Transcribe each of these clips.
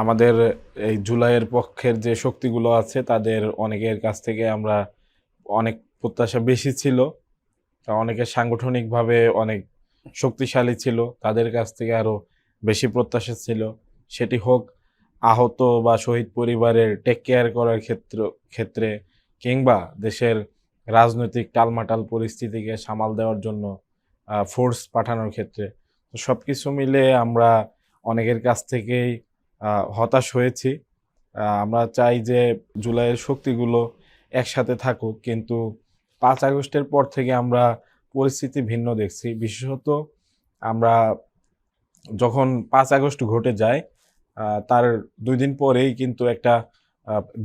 আমাদের এই জুলাইয়ের পক্ষের যে শক্তিগুলো আছে, তাদের অনেকের কাছ থেকে আমরা অনেক প্রত্যাশা বেশি ছিল। অনেকে সাংগঠনিকভাবে অনেক শক্তিশালী ছিল, তাদের কাছ থেকে আরও বেশি প্রত্যাশা ছিল। সেটি হোক, আহত বা শহীদ পরিবারের টেক কেয়ার করার ক্ষেত্র, ক্ষেত্রে কিংবা দেশের রাজনৈতিক টালমাটাল পরিস্থিতিকে সামাল দেওয়ার জন্য ফোর্স পাঠানোর ক্ষেত্রে। তো সব কিছু মিলে আমরা অনেকের কাছ থেকেই হতাশ হয়েছি। আমরা চাই যে জুলাইয়ের শক্তিগুলো একসাথে থাকুক, কিন্তু পাঁচ আগস্টের পর থেকে আমরা পরিস্থিতি ভিন্ন দেখছি। বিশেষত আমরা যখন পাঁচ আগস্ট ঘটে যায় তার দুই দিন পরেই কিন্তু একটা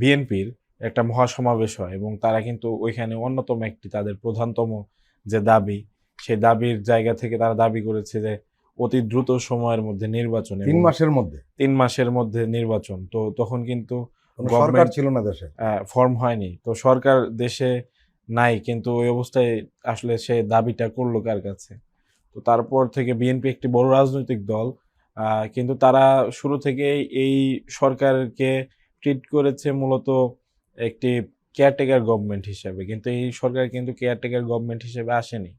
বিএনপির একটা মহাসমাবেশ হয় এবং তারা কিন্তু ওইখানে অন্যতম একটি, তাদের প্রধানতম যে দাবি, সেই দাবির জায়গা থেকে তারা দাবি করেছে যে অতি দ্রুত সময়ের মধ্যে নির্বাচন তিন মাসের মধ্যে? তিন মাসের মধ্যে নির্বাচন। তো তখন কিন্তু সরকার ছিল না দেশে? ফর্ম হয়নি। তো সরকার দেশে নাই কিন্তু ওই অবস্থায় আসলে সে দাবিটা করল কার কাছে? তো তারপর থেকে বিএনপি একটি বড় রাজনৈতিক দল আহ, কিন্তু তারা শুরু থেকেই এই সরকারকে ট্রিট করেছে মূলত একটি কেয়ারটেকার গভর্নমেন্ট হিসেবে। কিন্তু এই সরকার কিন্তু কেয়ারটেকার গভর্নমেন্ট হিসেবে আসেনি।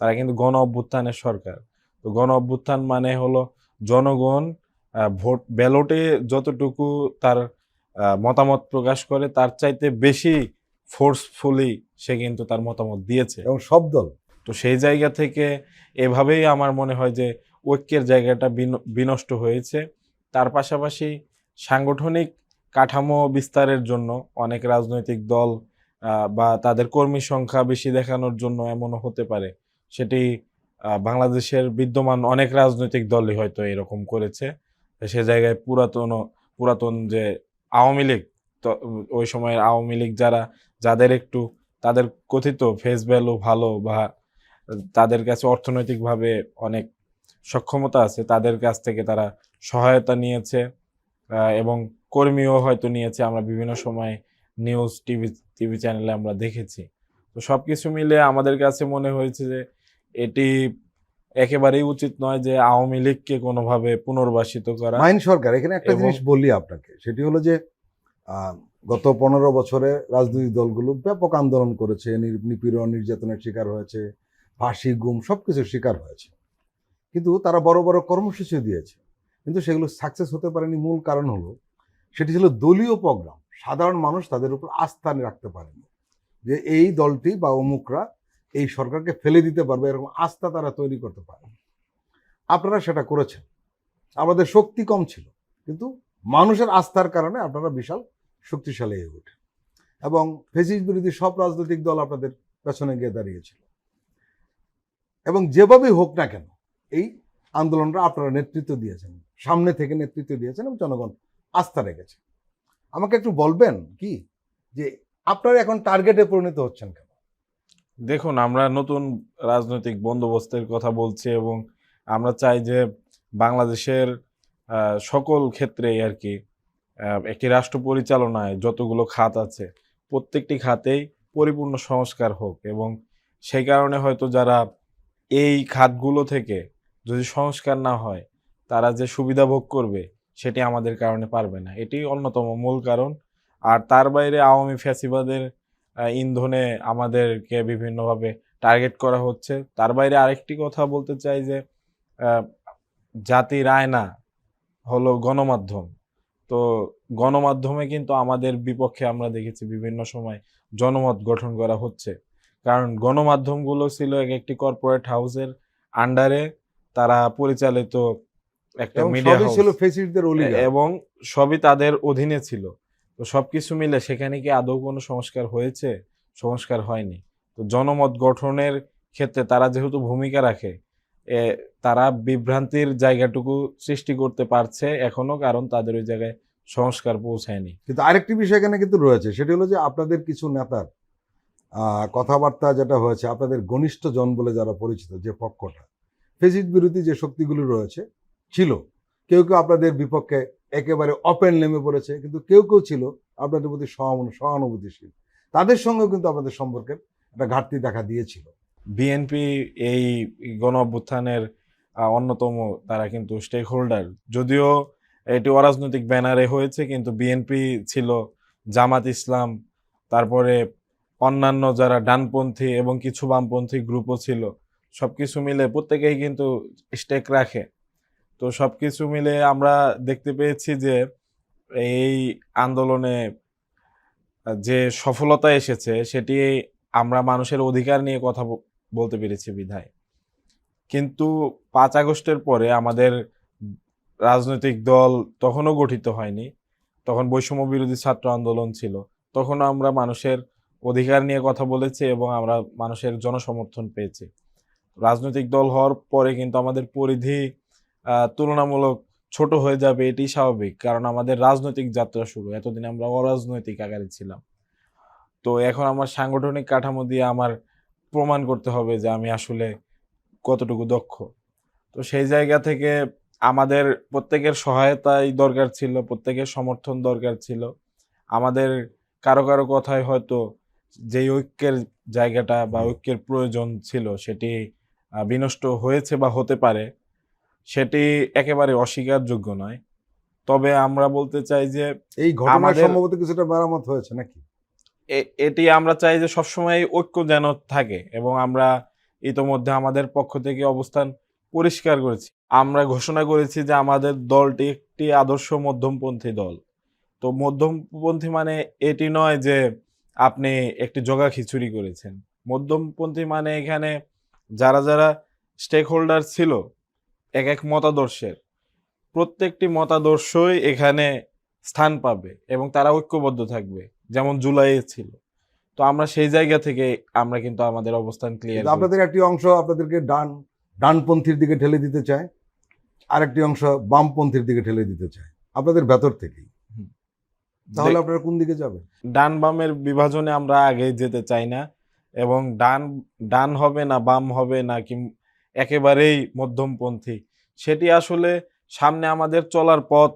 তারা কিন্তু গণ অভ্যুত্থানের সরকার। তো গণ অভ্যুত্থান মানে হলো জনগণ ভোট ব্যালটে যতটুকু তার মতামত প্রকাশ করে তার চাইতে বেশি ফোর্সফুলি সে কিন্তু তার মতামত দিয়েছে। এবং সব দল। তো সেই জায়গা থেকে এভাবেই আমার মনে হয় যে ঐক্যের জায়গাটা বিন- বিনষ্ট হয়েছে। তার পাশাপাশি সাংগঠনিক কাঠামো বিস্তারের জন্য অনেক রাজনৈতিক দল বা তাদের কর্মী সংখ্যা বেশি দেখানোর জন্য এমনও হতে পারে। সেটি বাংলাদেশের বিদ্যমান অনেক রাজনৈতিক দলই হয়তো এরকম করেছে। সে জায়গায় পুরাতন পুরাতন যে আওয়ামী লীগ ওই সময়ের আওয়ামী লীগ যারা, যাদের একটু, তাদের কথিত ফেস ভ্যালু ভালো বা তাদের কাছে অর্থনৈতিকভাবে অনেক সক্ষমতা আছে, তাদের কাছ থেকে তারা সহায়তা নিয়েছে এবং কর্মীও হয়তো নিয়েছে। আমরা বিভিন্ন সময় নিউজ টিভি টিভি চ্যানেলে আমরা দেখেছি। তো সব কিছু মিলে আমাদের কাছে মনে হয়েছে যে এটি একেবারেই উচিত নয় যে আওয়ামী লীগকে কোনোভাবে পুনর্বাসিত করা। মাইন সরকার এখানে একটা জিনিস বলি আপনাকে সেটি হলো যে গত পনেরো বছরে রাজনৈতিক দলগুলো ব্যাপক আন্দোলন করেছে নিপীড়ন নির্যাতনের শিকার হয়েছে ফাঁসি গুম সবকিছুর শিকার হয়েছে। কিন্তু তারা বড় বড় কর্মসূচি দিয়েছে কিন্তু সেগুলো সাকসেস হতে পারেনি। মূল কারণ হলো সেটি ছিল দলীয় প্রোগ্রাম সাধারণ মানুষ তাদের উপর আস্থা রাখতে পারেনি যে এই দলটি বা অমুকরা এই সরকারকে ফেলে দিতে পারবে, এরকম আস্থা তারা তৈরি করতে পারে। আপনারা সেটা করেছেন। আমাদের শক্তি কম ছিল, কিন্তু মানুষের আস্থার কারণে আপনারা বিশাল শক্তিশালী হয়ে ওঠে এবং ফেসিস বিরোধী সব রাজনৈতিক দল আপনাদের পেছনে গিয়ে দাঁড়িয়েছিল। এবং যেভাবেই হোক না কেন, এই আন্দোলনটা আপনারা নেতৃত্ব দিয়েছেন, সামনে থেকে নেতৃত্ব দিয়েছেন এবং জনগণ আস্থা রেখেছে। আমাকে একটু বলবেন কি, যে আপনারা এখন টার্গেটে পরিণত হচ্ছেন কেন? দেখুন, আমরা নতুন রাজনৈতিক বন্দোবস্তের কথা বলছি এবং আমরা চাই যে বাংলাদেশের সকল ক্ষেত্রেই আর কি একটি রাষ্ট্র পরিচালনায় যতগুলো খাত আছে, প্রত্যেকটি খাতেই পরিপূর্ণ সংস্কার হোক এবং সেই কারণে হয়তো যারা এই খাতগুলো থেকে যদি সংস্কার না হয়, তারা যে সুবিধা ভোগ করবে সেটি আমাদের কারণে পারবে না। এটি অন্যতম মূল কারণ। আর তার বাইরে আওয়ামী ফ্যাসিবাদের ইন্ধনে আমাদেরকে বিভিন্নভাবে টার্গেট করা হচ্ছে। তার বাইরে আরেকটি কথা বলতে চাই যে আহ, জাতির আয়না হলো গণমাধ্যম। তো গণমাধ্যমে কিন্তু আমাদের বিপক্ষে আমরা দেখেছি বিভিন্ন সময় জনমত গঠন করা হচ্ছে। কারণ গণমাধ্যমগুলো ছিল এক একটি কর্পোরেট হাউসের আন্ডারে তারা পরিচালিত একটা মিডিয়া ছিল ফেসিসদের এবং সবই তাদের অধীনে ছিল। তো সব কিছু মিলে সেখানে কি আদৌ কোনো সংস্কার হয়েছে? সংস্কার হয়নি। তো জনমত গঠনের ক্ষেত্রে তারা যেহেতু ভূমিকা রাখে এ, তারা বিভ্রান্তির জায়গাটুকু সৃষ্টি করতে পারছে এখনও কারণ তাদের ওই জায়গায় সংস্কার পৌঁছায়নি। কিন্তু আরেকটি বিষয় এখানে কিন্তু রয়েছে সেটি হলো যে আপনাদের কিছু নেতার কথাবার্তা যেটা হয়েছে আপনাদের ঘনিষ্ঠ জন বলে যারা পরিচিত যে পক্ষটা ফেসিড বিরোধী যে শক্তিগুলি রয়েছে ছিল কেউ কেউ আপনাদের বিপক্ষে একেবারে অপেন নেমে পড়েছে, কিন্তু কেউ কেউ ছিল আপনাদের প্রতি সহানু- সহানুভূতিশীল। তাদের সঙ্গেও কিন্তু আপনাদের সম্পর্কের একটা ঘাটতি দেখা দিয়েছিল। বিএনপি এই গণ অভ্যুত্থানের অন্যতম তারা কিন্তু স্টেক হোল্ডার যদিও এটি অরাজনৈতিক ব্যানারে হয়েছে, কিন্তু বিএনপি ছিল জামাত ইসলাম, তারপরে অন্যান্য যারা ডানপন্থী এবং কিছু বামপন্থী গ্রুপও ছিল, সবকিছু মিলে প্রত্যেকেই কিন্তু স্টেক রাখে। তো সব কিছু মিলে আমরা দেখতে পেয়েছি যে এই আন্দোলনে, যে সফলতা এসেছে সেটি আমরা মানুষের অধিকার নিয়ে কথা বলতে পেরেছি বিধায়। কিন্তু পাঁচ আগস্টের পরে আমাদের রাজনৈতিক দল তখনও গঠিত হয়নি। তখন বৈষম্য বিরোধী ছাত্র আন্দোলন ছিল। তখনও আমরা মানুষের অধিকার নিয়ে কথা বলেছি এবং আমরা মানুষের জনসমর্থন পেয়েছি। রাজনৈতিক দল হওয়ার পরে কিন্তু আমাদের পরিধি তুলনামূলক ছোট হয়ে যাবে এটি স্বাভাবিক, কারণ আমাদের রাজনৈতিক যাত্রা শুরু। এতদিন আমরা অরাজনৈতিক আকারে ছিলাম। তো এখন আমার সাংগঠনিক কাঠামো দিয়ে আমার প্রমাণ করতে হবে যে আমি আসলে কতটুকু দক্ষ। তো সেই জায়গা থেকে আমাদের প্রত্যেকের সহায়তাই দরকার ছিল, প্রত্যেকের সমর্থন দরকার ছিল। আমাদের কারও কারও কথায় হয়তো যেই ঐক্যের জায়গাটা বা ঐক্যের প্রয়োজন ছিল সেটি বিনষ্ট হয়েছে বা হতে পারে। সেটি একেবারে অস্বীকারযোগ্য নয়। তবে আমরা বলতে চাই যে এই ঘটনা সম্ভবত কিছুটা মেরামত হয়েছে নাকি? এটি আমরা চাই যে সবসময় ঐক্য যেন থাকে এবং আমরা ইতোমধ্যে আমাদের পক্ষ থেকে অবস্থান পরিষ্কার করেছি। আমরা ঘোষণা করেছি যে আমাদের দলটি একটি আদর্শ মধ্যমপন্থী দল। তো মধ্যমপন্থী মানে এটি নয় যে আপনি একটি জগা খিচুড়ি করেছেন। মধ্যমপন্থী মানে এখানে যারা যারা স্টেক হোল্ডার ছিল এক এক মতাদর্শের। প্রত্যেকটি মতাদর্শই এখানে স্থান পাবে এবং তারা ঐক্যবদ্ধ থাকবে যেমন জুলাইয়ে ছিল। তো আমরা সেই জায়গা থেকে আমরা কিন্তু আমাদের অবস্থান ক্লিয়ার আপনাদের একটি অংশ আপনাদেরকে ডান ডানপন্থীর দিকে ঠেলে দিতে চায় আরেকটি অংশ বামপন্থীর দিকে ঠেলে দিতে চায়। আপনাদের ভেতর থেকেই। তাহলে আপনারা কোন দিকে যাবেন? ডান বামের বিভাজনে আমরা আগে যেতে চাই না এবং ডান ডান হবে না বাম হবে না কি একেবারেই মধ্যমপন্থী। সেটি আসলে সামনে আমাদের চলার পথ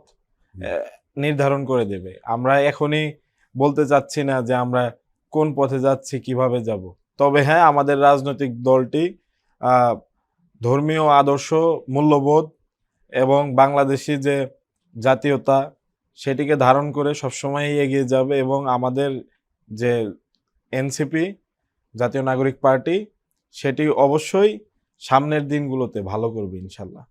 নির্ধারণ করে দেবে। আমরা এখনই বলতে চাচ্ছি না যে আমরা কোন পথে যাচ্ছি কীভাবে যাব। তবে হ্যাঁ আমাদের রাজনৈতিক দলটি ধর্মীয় আদর্শ মূল্যবোধ এবং বাংলাদেশি যে জাতীয়তা সেটিকে ধারণ করে সবসময় এগিয়ে যাবে এবং আমাদের যে এনসিপি জাতীয় নাগরিক পার্টি সেটি অবশ্যই সামনের দিনগুলোতে ভালো করবে ইনশাল্লাহ।